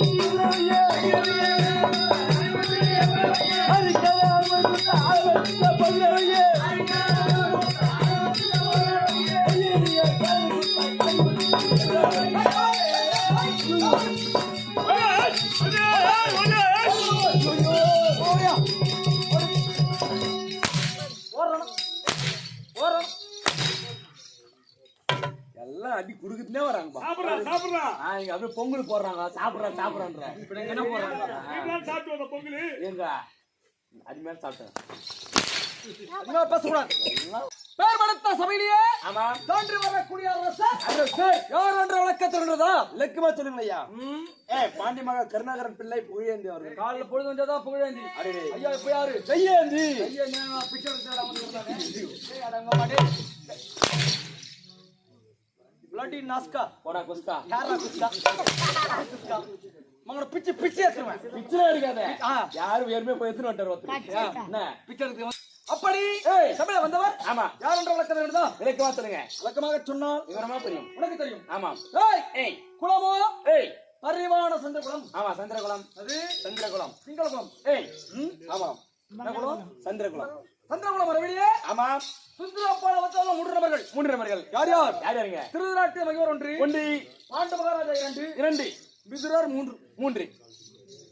எல்லாம் இங்க அப்படியே பொங்கல் போடுறாங்க. சாப்பிடுறேன் சாப்பிடுறேன்ற. இப்ப என்ன போடுறாங்க? சாப்பிட்டு வந்த பொங்கல்? எங்க அது மேல சாப்பிட்டேன் பேசக்கூடாது. பேர் படுத்த சபையிலேயே ஆமா. தோன்றி வரக்கூடிய யார் என்ற விளக்கத்திருந்ததா இலக்குமா சொல்லுங்க ஐயா. ஏ பாண்டி மகா கருணாகரன் பிள்ளை புகழேந்தி அவர்கள். காலைல பொழுது புகழேந்தி. அடடே. ஐயா இப்ப யாரு? ஐயா நான் பிச்சை எடுத்து பிளட்டி நாஸ்கா போடா குஸ்கா. யாரா குஸ்கா? குஸ்கா. மங்கட பிச்சை பிச்சை எடுத்துருவேன். பிச்சை எடுக்காத. யாரும் ஏற்கனவே போய் எடுத்துட்டு வந்துட்டாரு ஒருத்தர். என்ன? பிச்சை எடுத்து அப்படி ஏய். சபையில வந்தவர் ஆமா. யார் என்ற விளக்கம் வேண்டுதா இலக்குமா சொல்லுங்க. விளக்கமாக சொன்னால் விவரமா புரியும். உனக்கு தெரியும். ஆமா. ஏய் ஏய். குளமோ? ஏய். பரிவான சந்திர குளம் ஆமா சந்திரகுலம். அது சந்திரகுலம். சிங்கள குளம் ஏய் ஆமா. குளம்? சந்திரகுலம் வரவழியே ஆமா. சுந்தரப்பாள வந்தாலும் மூன்று நபர்கள் மூன்று நபர்கள் யார் யார்? யார் யாருங்க? திருநாட்டு மகிவர் ஒன்று. ஒன்று. பாண்ட மகாராஜா இரண்டு. இரண்டு. விதுரர் மூன்று. மூன்று.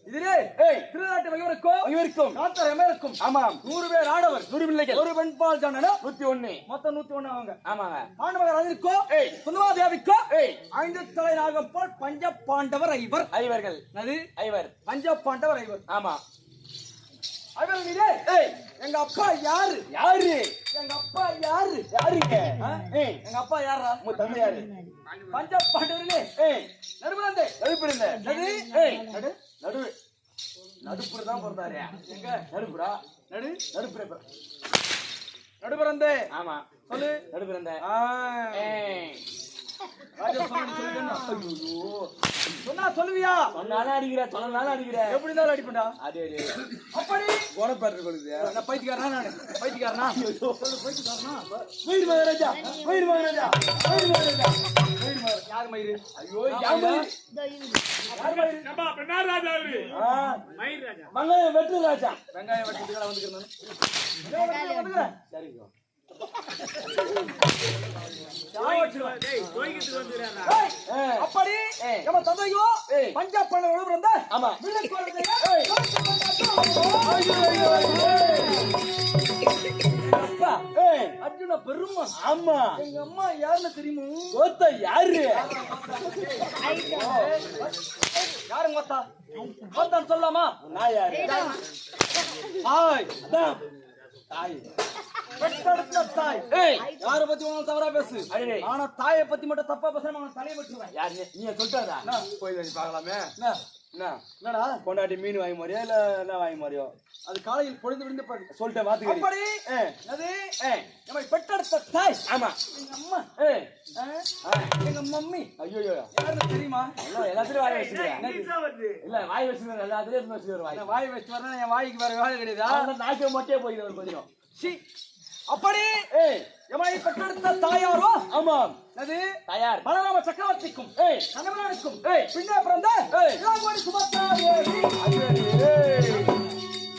இதிலே ஏய். திருநாட்டு மகிவருக்கோ இவருக்கும் நாத்தர் எமருக்கும் ஆமாம். நூறு பேர் ஆடவர். நூறு பிள்ளைகள். ஒரு பெண் பால் ஜானனா? நூத்தி ஒண்ணு. மொத்தம் நூத்தி ஒண்ணு அவங்க. ஆமாங்க. பாண்ட மகாராஜனுக்கோ ஏய். தேவிக்கோ ஏய். ஐந்து தலை நாகம் போல் பஞ்ச பாண்டவர் ஐவர். ஐவர்கள். அது ஐவர். பஞ்ச பாண்டவர் ஐவர். ஆமா. எங்க அப்பா யாரு? யாரு? எங்க அப்பா யாரு? யாருங்க? எங்க அப்பா யாரா? உங்க தந்தை யாரு? பஞ்ச பாண்டவர்களே ஏய் நடுவரந்தே நடுப்புறந்த நடு. ஏய் நடு. நடு. நடுப்புற தான் பிறந்தாரு. எங்க? நடுப்புறா? நடு. நடுப்புற பிற- நடுவரந்தே ஆமா. சொல்லு. நடுப்புறந்த. சொன்னா சொல்லுவியா? சொன்னாலும் அடிக்கிற சொல்லனாலும் அடிக்கிற. எப்படி இருந்தாலும் அடிப்பண்டா அதே அதே. அப்படி? கோணப்பாட்டு கொடுக்குது. நான் பைத்தியக்காரனா நானு? பைத்தியக்காரனா? சொல்லு பைத்தியக்காரனா? மயிர் மகராஜா மயிர் மகராஜா மயிர் மகராஜா மயிறு மயிறு. யார் மயிறு? ஐயோ யார் மயிர் யார் மயிறு? நம்ம பெண்ணார் ராஜா அவரு ஆ, மயிர் ராஜா. மங்காயம் வெட்டு ராஜா. வெங்காயம் வெட்டிட்டு வந்துக்கிறேன் சரிங்க அப்படி. நம்ம தந்தையோ. பஞ்சாப் பண்ண விழுந்த ஆமா. அர்ஜுன பெருமா. ஆமா. எங்க அம்மா யாருன்னு தெரியுமா? கோத்த யாரு? யாருங்க மொத்தா மொத்தான் சொல்லாமா? நான் யாரு? அதான் தாய். பெற்றெடுத்த தாய். ஏய். யார பத்தி தவறா பேசு? அடடே. ஆனா தாயை பத்தி மட்டும் தப்பா பேசுறேன் அவன் தலையை வெட்டுவேன் யார் நீ? நீ சொல்லிட்டாரா போய் பார்க்கலாமே. என்ன? என்ன? என்னடா? கொண்டாட்டி மீன் வாங்கி மாறியோ இல்ல என்ன வாங்கி மாறியோ அது காலையில் பொழுது விழுந்து சொல்லிட்டேன் பாத்துக்கடி அப்படி? ஏ. அது ஏ. நம்மை பெற்றெடுத்த தாய். ஆமா. எங்க அம்மா? எங்க மம்மி. ஐயோ யாருன்னு தெரியுமா? எல்லாத்துலயும் வாய் இல்ல வாய் வச்சுக்கிறேன் எல்லாத்துலயும் வாய். வாய் வச்சு வரேன் என் வாய்க்கு வேற வேலை கிடையாதா. நாய்க்கு மொட்டையே கொஞ்சம் சி. அப்படி ஏய். எமனை பெற்றெடுத்த தாயாரோ? ஆமாம். அது தயார். பலராம சக்கரவர்த்திக்கும் ஏய். பின்னே பிறந்த சுபத்ரா தேவி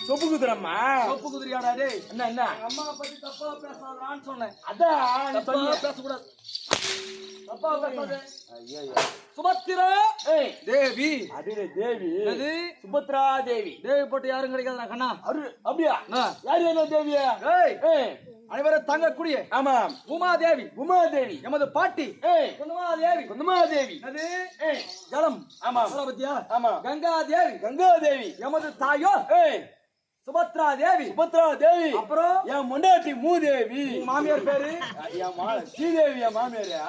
சொப்பு குதிரம்மா. குதிரையாடா டேய். என்ன என்ன? அம்மா பத்தி தப்பா பேசாதான்னு சொன்னேன். அதான் தப்பா. பேசக்கூடாது. தப்பா பேசாத. ஐயோ சுபத்திரா? ஏய். தேவி. அது தேவி. அது சுபத்ரா தேவி தேவி போட்டு யாரும் கிடைக்காதுடா கண்ணா. அரு அப்படியா. யார் என்ன தேவியா? ஏய். ஏய். அனைவரும் தங்கக்கூடிய ஆமாம். தேவி உமா தேவி எமது பாட்டி. ஏய். உமா தேவி குந்தமா தேவி அது ஏய். ஜலம். ஆமாம். ஜல பத்தியா? ஆமா. கங்கா தேவி கங்கா தேவி எமது தாயோ? ஏய். சுபத்ரா தேவி சுபத்ரா தேவி அப்புறம்? என் முண்டாட்டி மூதேவி. மாமியார் பேரு? என் மா ஸ்ரீதேவி என் மாமியாரியா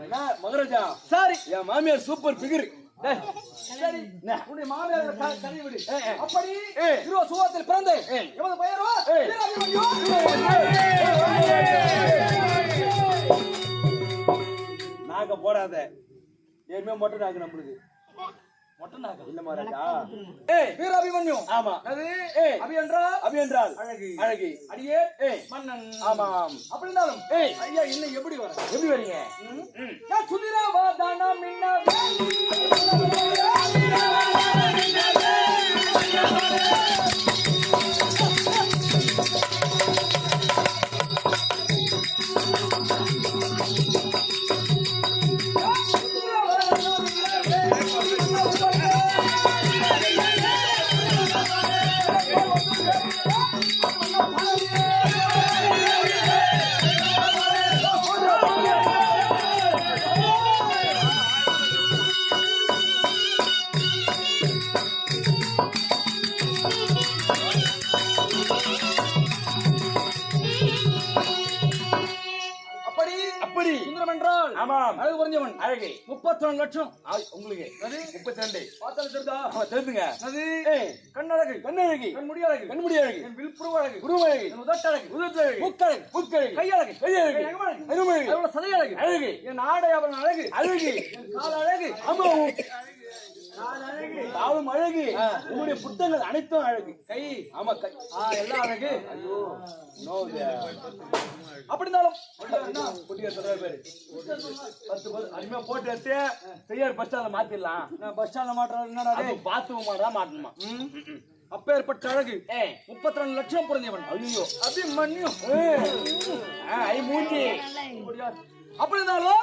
என்ன மகராஜா? சரி. என் மாமியார் சூப்பர் பிகர். சரி. மாமியார் கறி அப்படி இருபது சுகத்தில் பிறந்து எமது நாங்க போடாத. எதுவுமே மட்டும் நாங்க நம்மளுக்கு. மொட்டை நாக்கு. இல்ல மகாராஜா ஏய், வீராபிமன்யு. ஆமா அது, ஏய். அபி என்றால் அபி என்றால் அழகு. அழகு அடியே ஏய் மன்னன் ஆமாம் அப்படி இருந்தாலும் ஏய் ஐயா இன்னும் எப்படி வர எப்படி வரீங்க சுதிராவா தானா மின்னா ஆமாம் அழகு குறைஞ்சவன் அழகு. முப்பத்தி ரெண்டு லட்சம் உங்களுக்கு. முப்பத்தி ரெண்டு பார்த்தாலும் ஆமா தெரிஞ்சுங்க. அது கண்ணழகு. கண்ணழகி. கண் முடி அழகு. கண்முடி அழகு. என் விழுப்புணர்வு அழகு. குருவழகு. என் உதட்டழகு உதட்டழகு. மூக்கழகு. புக்கழகு கையழகு. கையழகு. அருமழகு அதோட சதை அழகு. அழகு என் ஆடை அவன் அழகு. அழகு. என் கால் அழகு. ஆமா தாவும் அழகு. உங்களுடைய புத்தகங்கள் அனைத்தும் அழகு. கை. ஆமா கை. எல்லாம் அழகு. ஐயோ. நோ அப்படி இருந்தாலும் பத்து அருமையா போட்டு எடுத்து செய்யார் பஸ் ஸ்டாண்ட்ல மாத்திடலாம். நான் பஸ் ஸ்டாண்ட்ல மாட்டுறது என்னடா? பாத்ரூம் மாடா மாட்டணுமா? அப்பேற்பட்ட அழகு. முப்பத்தி ரெண்டு லட்சம் பிறந்தவன் ஐயோ. அபிமன்யு ஐ மூஞ்சி. அப்படி இருந்தாலும்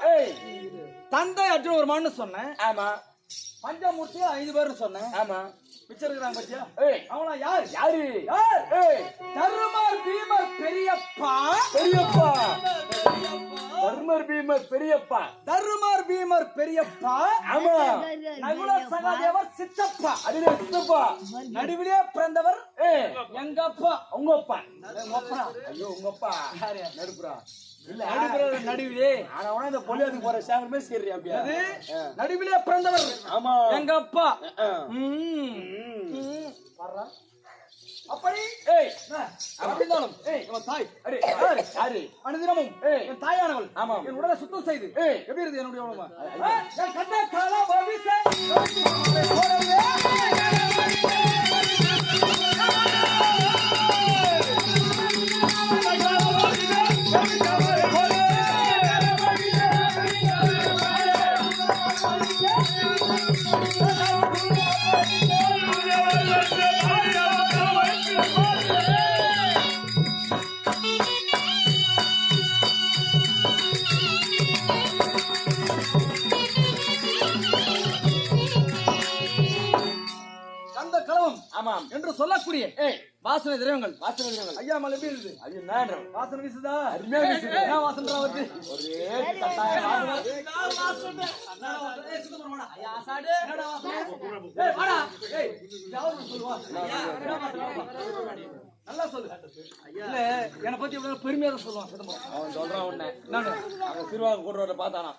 தந்தை அர்ஜுன் ஒரு மான்னு சொன்னேன். ஆமா. பஞ்சமூர்த்தி ஐந்து பேர்னு சொன்னேன். ஆமா. மிச்சம் இருக்கிறாங்க பத்தியா? ஏய். அவனா யார்? யாரு? யார்? ஏய். தருமார் பீமர் பெரியப்பா. பெரியப்பா. தர்மர் பீமர் பெரியப்பா. தருமார் பீமர் பெரியப்பா. ஆமா. நகுல சகாதேவர் சித்தப்பா. அதுல சித்தப்பா. நடுவிலே பிறந்தவர் எங்க அப்பா உங்க அப்பா ஐயோ உங்க அப்பா நடுப்புறா நடுவிலே. இந்த பொலியாதுக்கு போற சேவரமே சரி அப்படியா? நடுவிலே பிறந்தவர். ஆமா. எங்க அப்பா. ஆ. ம். ம். வர்றா. அப்படி. ஏய். அப்படி இருந்தாலும் ஏய். இவன் தாய். அடே யாரு? யாரு? அனுதினமும் ஏய். என் தாயானவள். ஆமாம். என் உடலை சுத்தம் செய்து. ஏய். எப்படி இருக்கு என்னுடைய உடம்பு? கண்ணை காண பவிச கந்த கலவம் ஆமாம். என்று சொல்லக்கூடிய வாசனை திரவங்கள். வாசனை விடுங்கள். ஐயா மலை எப்படி இருக்குது? ஐயோ நான் வாசனை வீசுதா? அருமையா வீசுது. என்ன வாசனை வருது? ஒரே தட்டாய வாசனை. நல்லா சொல்லு. இல்ல என்னை பத்தி இவ்வளவு பெருமையா தான் சொல்லுவான். சிதம்பரம். அவன் சொல்றான் உன்னை. என்னன்னு? அவன் சிறுவாங்க கொண்டு வர பார்த்தானா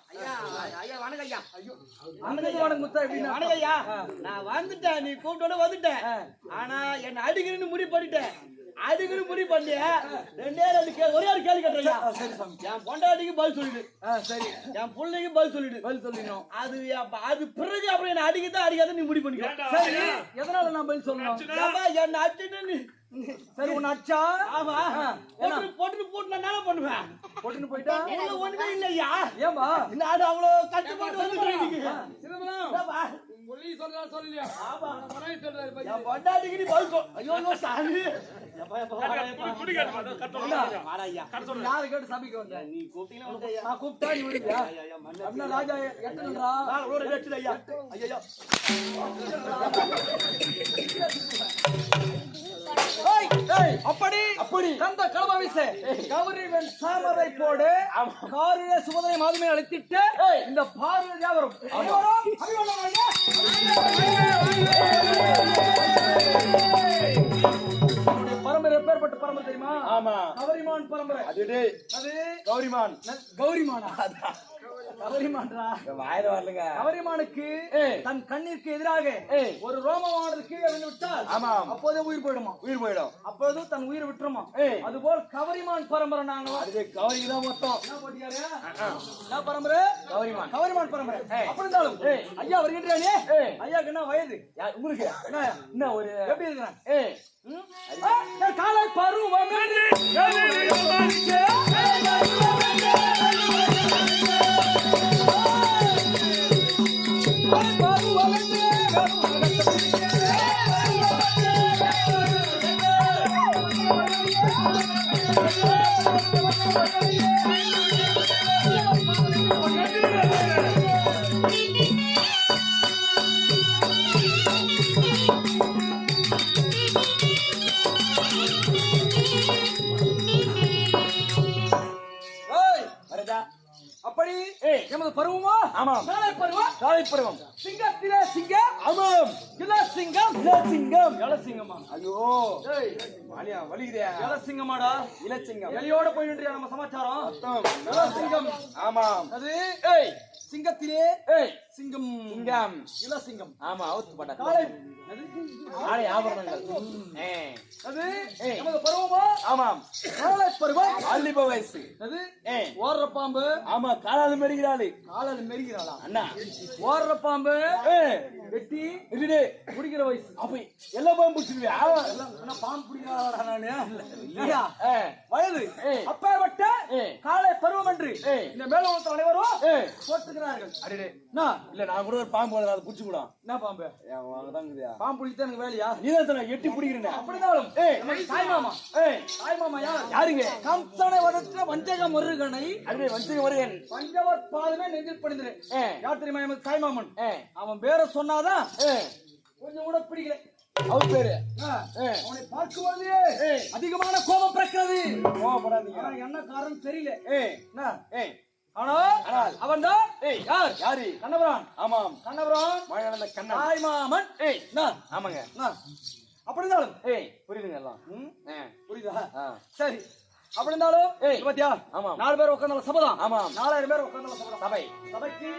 அண்ணனுக்கு உனக்கு முத்தா எப்படின்னா? வணக்கய்யா நான் வந்துட்டேன் நீ கூப்பிட்டோட வந்துட்டேன். ஆனா என்ன அடிக்கணும்னு முடிவு பண்ணிட்டேன் அடிக்கணும் முடிவு பண்ணி ரெண்டே ரெண்டு கே ஒரே ஒரு கேள்வி ஆ, சரி சாமி. என் பொண்டாட்டிக்கு பதில் சொல்லிடு. சரி. என் பிள்ளைக்கு பதில் சொல்லிடு. பதில் சொல்லிடணும். அது அது பிறகு அப்புறம் என்ன அடிக்கதான் அடிக்காத நீ முடிவு பண்ணிக்கோ. சரி. எதனால நான் பதில் சொல்லணும்? என்ன அடிச்சுட்டு நீ சரி உன் அச்சா ஆமா. போட்டு போட்டு போட்டு நான் பண்ணுவேன்? போட்டுன்னு போயிட்டா? ஒண்ணுமே இல்லையா? ஏன்பா நான் அவ்வளவு கஷ்டப்பட்டு வந்துட்டேன் இன்னைக்கு. ஏப்பா, என் பொண்டாட்டிக்கு நீ பதில் சொல் ஐயோ ஐயோ, சாமி. எப்பா, எப்பா, வாடா, எப்பா. வாடா, ஐயா. யாரை கேட்டு சபைக்கு வந்த? நீ கூப்பிட்டீங்கன்னா வந்து ஐயா. நான் கூப்பிட்டா நீ வருவியா அப்படின்னா ராஜா எட்டணுன்றா நான் ஒரு வெற்றில ஐயா. ஐயோ ஏய், ஏய், அப்படி அப்படி. கந்த கலபாவிசே கவரி வெண் சாமரை போடு. காரிலே சுமதனை மாதுமை அழைத்திட்டு இந்த பார்வை வியாபாரம் பரம்பரை எப்பேற்பட்ட பரம்பரை தெரியுமா? ஆமா. கவரிமான் பரம்பரை. அது கௌரிமான். கௌரிமானா? கவரிமானுக்கு தன் கண்ணிற்கு எதிராக. ஒரு ரோமமானது கீழே விழுந்து விட்டால். அப்போதே உயிர் போயிடுமா? உயிர் போயிடும். அப்போது தன் உயிரை விட்டுருமா? ஏய். அதுபோல் கவரிமான் பரம்பரை நாங்க அதுக்கு தான் மொத்தம். என்ன பரம்பரை? கவரிமான். கவரிமான் பரம்பரை. அப்படி இருந்தாலும். ஐயா வருகின்றானே. ஐயாக்கு என்ன வயது? உங்களுக்கு என்ன என்ன ஒரு எப்படி இருக்கிறான்? காலை பருவம் அப்படி. எமது பருவமா ஆமாம். காலை பருவம் காலை பருவம் சிங்கத்திலே சிங்கம் சிங்கம் இளசிங்கம் இள சிங்கமா ஐயோ. வாலியா வலிக்குதே. இள சிங்கமாடா இளசிங்கம் எலியோட போயிட்டு நம்ம சமாச்சாரம்? மொத்தம் இள சிங்கம் ஆமாம். அது ஏய். சிங்கத்திலே சிங்கம். சிங்கம். இள சிங்கம் ஆமா அவுத்து பட்ட காலை ஆடை ஆபரணங்கள். அது. எமது பருவமா? ஆமாம். காலை பருவம். வாலிப வயசு. அது ஓடுற பாம்பு ஆமா காலால மெருகிறாளு. காலால மெருகிறாளா? அண்ணா. ஓடுற பாம்பு வெட்டி. இருடே குடிக்கிற வயசு. அப்ப எல்லா பாம்பு பிடிச்சிருவியா? எல்லாம் பாம்பு பிடிக்கிறாடா நானு. இல்லையா? வயது. ஏய். இந்த மேலோகத்தில் அனைவரும் ஏய். போட்டுக்கிறார்கள் அடடே. இல்ல நான் கூட ஒரு பாம்பு அதை பிடிச்சு கூட. என்ன பாம்பு? பாம்பு பிடிச்சா எனக்கு வேலையா? நீ தான் எட்டி பிடிக்கிறேன் அப்படினாலும் ஏய். தாய் மாமா. ஏய். தாய் மாமா யார்? யாருங்க? கம்சனை வதற்ற வஞ்சக முருகனை. அடடே வஞ்சிக வருகன் பஞ்சவர் பாதமே நெஞ்சில் பணிந்திரு எமது தாய் மாமன்? அவன் பேரை சொன்னாதான் கொஞ்சம் கூட பிடிக்கல. அவர் பேரு? அவனை பார்க்கும்போது. அதிகமான கோபம் பிறக்கிறது. என்ன காரணம் தெரியல. ஏய் என்ன? ஆனால் அவன் தான் யார்? யாரு? கண்ணபுரான். ஆமாம். கண்ணபுரான். மழை நடந்த கண்ணன் ஏய் என்ன? ஆமாங்க. என்ன? அப்படி இருந்தாலும். ஏய் புரியுதுங்க எல்லாம். புரியுதா. சரி. அப்படி இருந்தாலும் ஏய். இது பாத்தியா? ஆமாம். நாலு பேர் உட்கார்ந்தால சபதம். ஆமாம். நாலாயிரம் பேர் உட்கார்ந்தால சபதம். சபை. சபைக்கு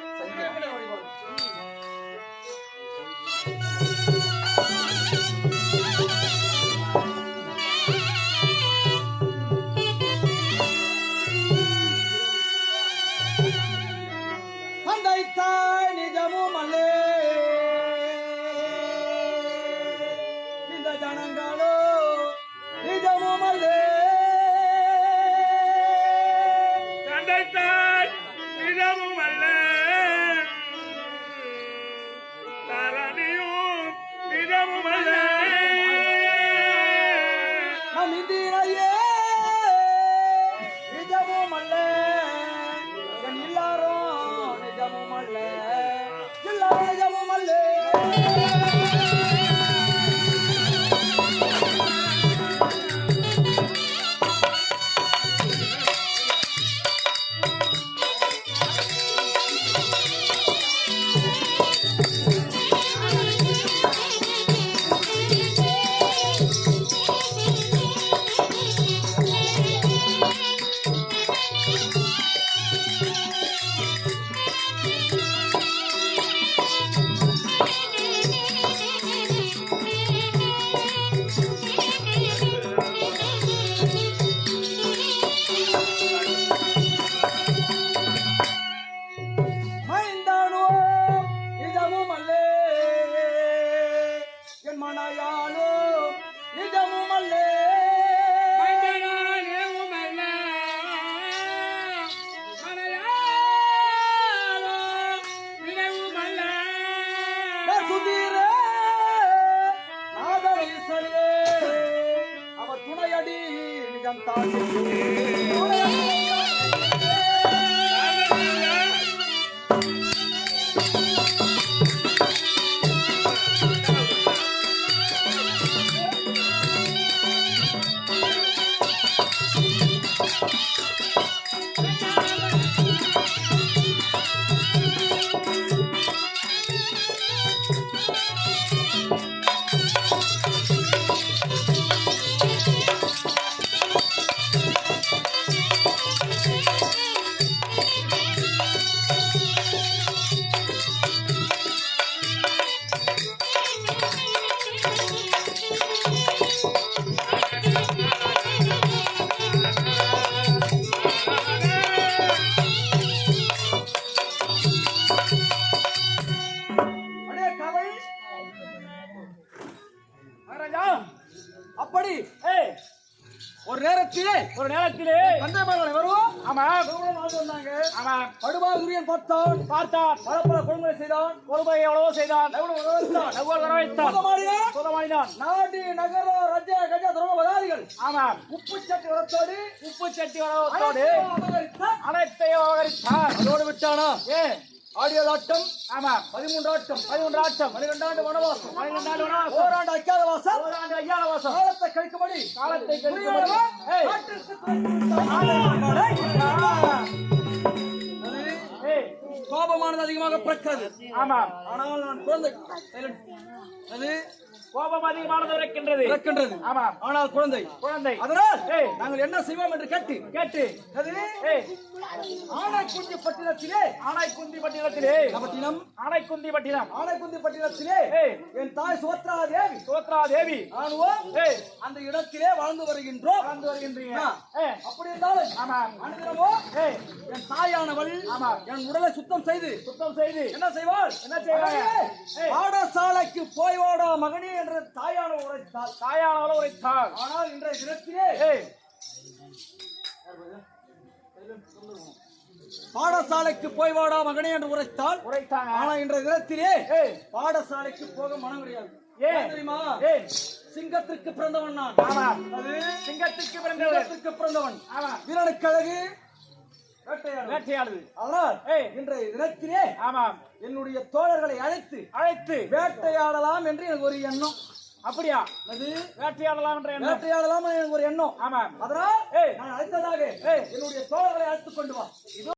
சுதமாடினான் நாடு நகர ரஜ கஜ உப்பு சட்டி வரத்தோடு உப்பு சட்டி. அனைத்தையும் அபகரித்தான் அதோடு விட்டானா? ஏன்? ஆடியல் ஆட்டம் ஆமா பதிமூன்று ஆட்டம் பதிமூன்று ஆட்டம் பனிரெண்டாண்டு வனவாசம். பன்னிரெண்டாண்டு வனவாசம். ஓராண்டு அக்காத வாசம் ஓராண்டு ஐயால வாசம் காலத்தை கழிக்கும்படி. காலத்தை கழிக்கும்படி. கோபமானது அதிகமாக பிறக்கிறது. ஆமா ஆனால் நான் குழந்தை அது கோபம் அதிகமானது இருக்கின்றது பிறக்கின்றது ஆமா. ஆனால் குழந்தை. குழந்தை. அதனால். நாங்கள் என்ன செய்வோம் என்று கேட்டு. கேட்டு. அது ஏய். ஆனைக்குஞ்சி பட்டினத்திலே. ஆனைக்குந்தி பட்டினத்திலே. பட்டினம்? ஆனைக்குந்தி பட்டினம். ஆனைக்குந்தி பட்டினத்திலே. என் தாய் சுவத்ரா தேவி. சோத்ரா தேவி ஏய். அந்த இடத்திலே வாழ்ந்து வருகின்றோம். கலந்து வருகின்றீங்க. அப்படி இருந்தாலும் ஆமா. அனுதினமோ என் தாயானவள் ஆமா. என் உடலை சுத்தம் செய்து சுத்தம் செய்து. என்ன செய்வாள்? என்ன ஏய். பாடசாலைக்கு போய் வாடா மகனே. என்ற தாயான உரைத்தாள் தாயானவள உரைத்தாள் ஆனால் இன்றைய தினத்திலே பாடசாலைக்கு போய் வாடா மகனே என்று உரைத்தாள் உரைத்தாங்க. ஆனா இன்றைய தினத்திலே பாடசாலைக்கு போக மனம் கிடையாது. ஏன்? தெரியுமா? சிங்கத்திற்கு பிறந்தவன் நான். சிங்கத்திற்கு பிறந்தவன். வீரனுக்கு அழகு வேட்டையாடுது ஏய். இன்றைய தினத்திலே ஆமா என்னுடைய தோழர்களை அழைத்து அழைத்து. வேட்டையாடலாம் என்று எனக்கு ஒரு எண்ணம். அப்படியா? அது வேட்டையாடலாம் என்ற எண்ணம். வேட்டையாடலாம் எனக்கு ஒரு எண்ணம். ஆமா அதனால் நான் அழைத்ததாக. என்னுடைய தோழர்களை அழைத்துக் கொண்டு வா.